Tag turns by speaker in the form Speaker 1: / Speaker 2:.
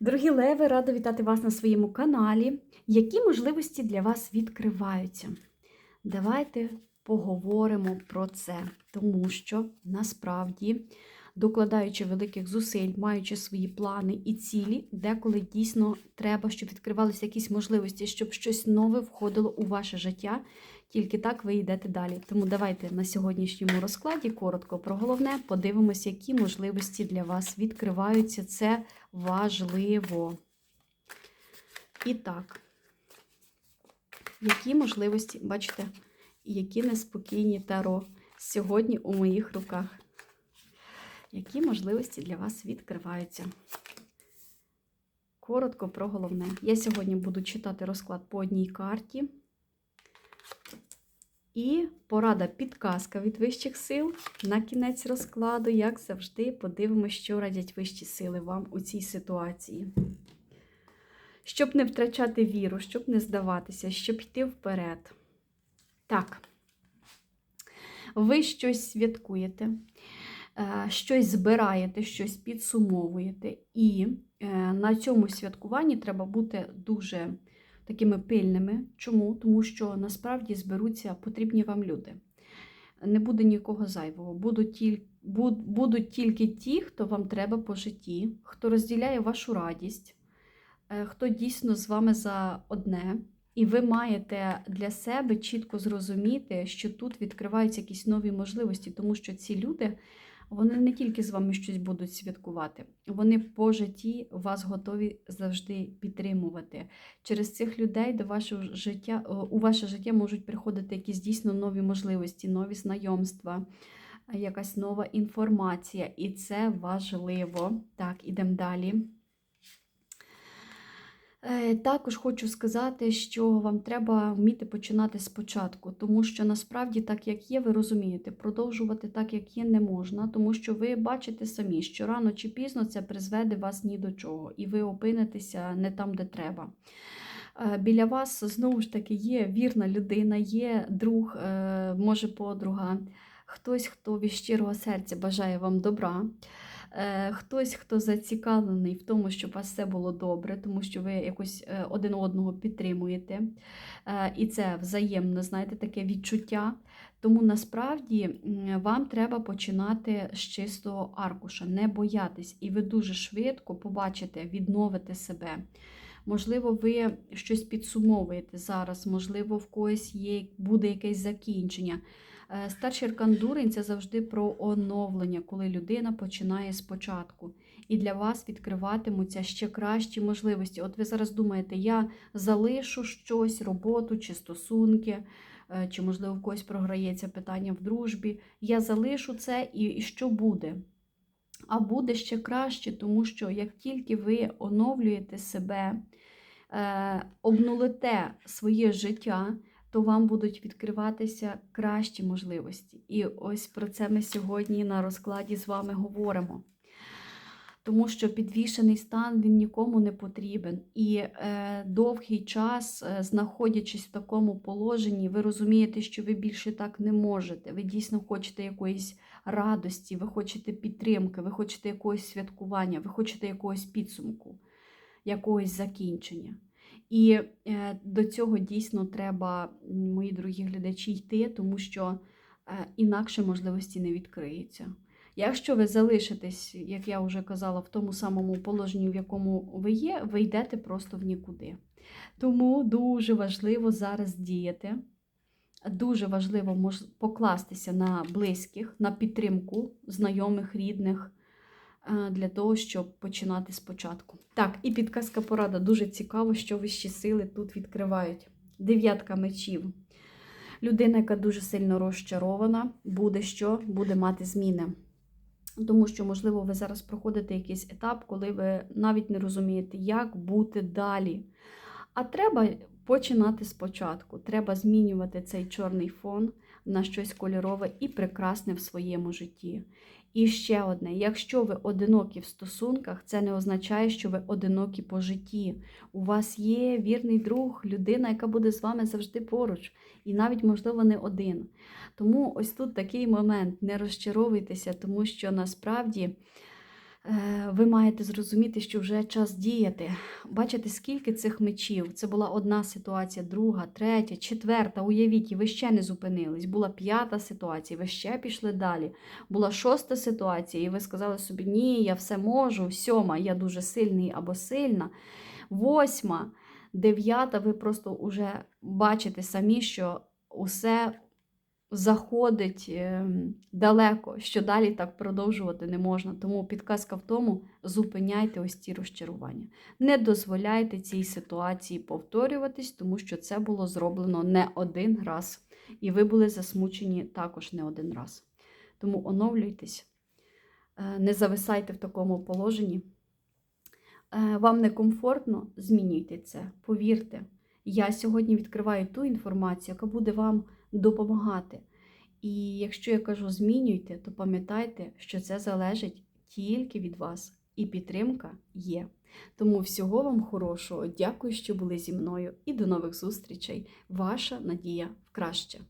Speaker 1: Дорогі леви, рада вітати вас на своєму каналі. Які можливості для вас відкриваються? Давайте поговоримо про це, тому що насправді, докладаючи великих зусиль, маючи свої плани і цілі, деколи дійсно треба, щоб відкривалися якісь можливості, щоб щось нове входило у ваше життя. Тільки так ви йдете далі. Тому давайте на сьогоднішньому розкладі коротко про головне подивимося, які можливості для вас відкриваються. Це важливо. І так, які можливості, бачите, які неспокійні таро сьогодні у моїх руках. Які можливості для вас відкриваються? Коротко про головне. Я сьогодні буду читати розклад по одній карті. І порада підказка від вищих сил на кінець розкладу, як завжди, подивимося, що радять вищі сили вам у цій ситуації. Щоб не втрачати віру, щоб не здаватися, щоб йти вперед. Так, ви щось святкуєте, щось збираєте, щось підсумовуєте, і на цьому святкуванні треба бути дуже такими пильними. Чому? Тому що насправді зберуться потрібні вам люди. Не буде нікого зайвого. Будуть тільки, будуть тільки ті, хто вам треба по житті, хто розділяє вашу радість, хто дійсно з вами за одне. І ви маєте для себе чітко зрозуміти, що тут відкриваються якісь нові можливості, тому що ці люди вони не тільки з вами щось будуть святкувати, вони по житті вас готові завжди підтримувати. Через цих людей до вашого життя у ваше життя можуть приходити якісь дійсно нові можливості, нові знайомства, якась нова інформація, і це важливо. Так, ідемо далі. Також хочу сказати, що вам треба вміти починати спочатку, тому що насправді, так як є, ви розумієте, продовжувати так, як є, не можна, тому що ви бачите самі, що рано чи пізно це призведе вас ні до чого, і ви опинитеся не там, де треба. Біля вас знову ж таки є вірна людина, є друг, може подруга, хтось, хто від щирого серця бажає вам добра. Хтось, хто зацікавлений в тому, щоб у вас все було добре, тому що ви якось один одного підтримуєте. І це взаємно, знаєте, таке відчуття. Тому насправді вам треба починати з чистого аркуша, не боятись, і ви дуже швидко побачите, відновите себе. Можливо, ви щось підсумовуєте зараз, можливо, в когось є, буде якесь закінчення. Старший аркан дурень це завжди про оновлення, коли людина починає спочатку. І для вас відкриватимуться ще кращі можливості. От ви зараз думаєте, я залишу щось, роботу чи стосунки, чи, можливо, в когось програється питання в дружбі. Я залишу це і що буде? А буде ще краще, тому що як тільки ви оновлюєте себе, обнулите своє життя то вам будуть відкриватися кращі можливості. І ось про це ми сьогодні на розкладі з вами говоримо. Тому що підвішений стан він нікому не потрібен. І е, довгий час, е, знаходячись в такому положенні, ви розумієте, що ви більше так не можете. Ви дійсно хочете якоїсь радості, ви хочете підтримки, ви хочете якогось святкування, ви хочете якогось підсумку, якогось закінчення. І е, до цього дійсно треба, мої дорогі глядачі, йти, тому що е, інакше можливості не відкриються. Якщо ви залишитесь, як я вже казала, в тому самому положенні, в якому ви є, ви йдете просто в нікуди. Тому дуже важливо зараз діяти. Дуже важливо покластися на близьких, на підтримку знайомих, рідних для того, щоб починати спочатку. Так, і підказка порада дуже цікаво, що вищі сили тут відкривають. Дев'ятка мечів. Людина, яка дуже сильно розчарована, буде що? Буде мати зміни. Тому що, можливо, ви зараз проходите якийсь етап, коли ви навіть не розумієте, як бути далі. А треба починати спочатку. Треба змінювати цей чорний фон на щось кольорове і прекрасне в своєму житті. І ще одне: якщо ви одинокі в стосунках, це не означає, що ви одинокі по житті. У вас є вірний друг, людина, яка буде з вами завжди поруч, і навіть, можливо, не один. Тому ось тут такий момент: не розчаровуйтеся, тому що насправді Ви маєте зрозуміти, що вже час діяти. Бачите, скільки цих мечів. Це була одна ситуація, друга, третя, четверта. Уявіть, і ви ще не зупинились. Була п'ята ситуація, ви ще пішли далі. Була шоста ситуація, і ви сказали собі, ні, я все можу. Сьома, я дуже сильний або сильна. Восьма, дев'ята, ви просто вже бачите самі, що усе заходить ем, далеко, що далі так продовжувати не можна. Тому підказка в тому: зупиняйте ось ці розчарування. Не дозволяйте цій ситуації повторюватись, тому що це було зроблено не один раз, і ви були засмучені також не один раз. Тому оновлюйтесь, е, не зависайте в такому положенні. Е, Вам некомфортно, змінюйте це, повірте. Я сьогодні відкриваю ту інформацію, яка буде вам допомагати. І якщо я кажу змінюйте, то пам'ятайте, що це залежить тільки від вас, і підтримка є. Тому всього вам хорошого, дякую, що були зі мною, і до нових зустрічей. Ваша надія в краще.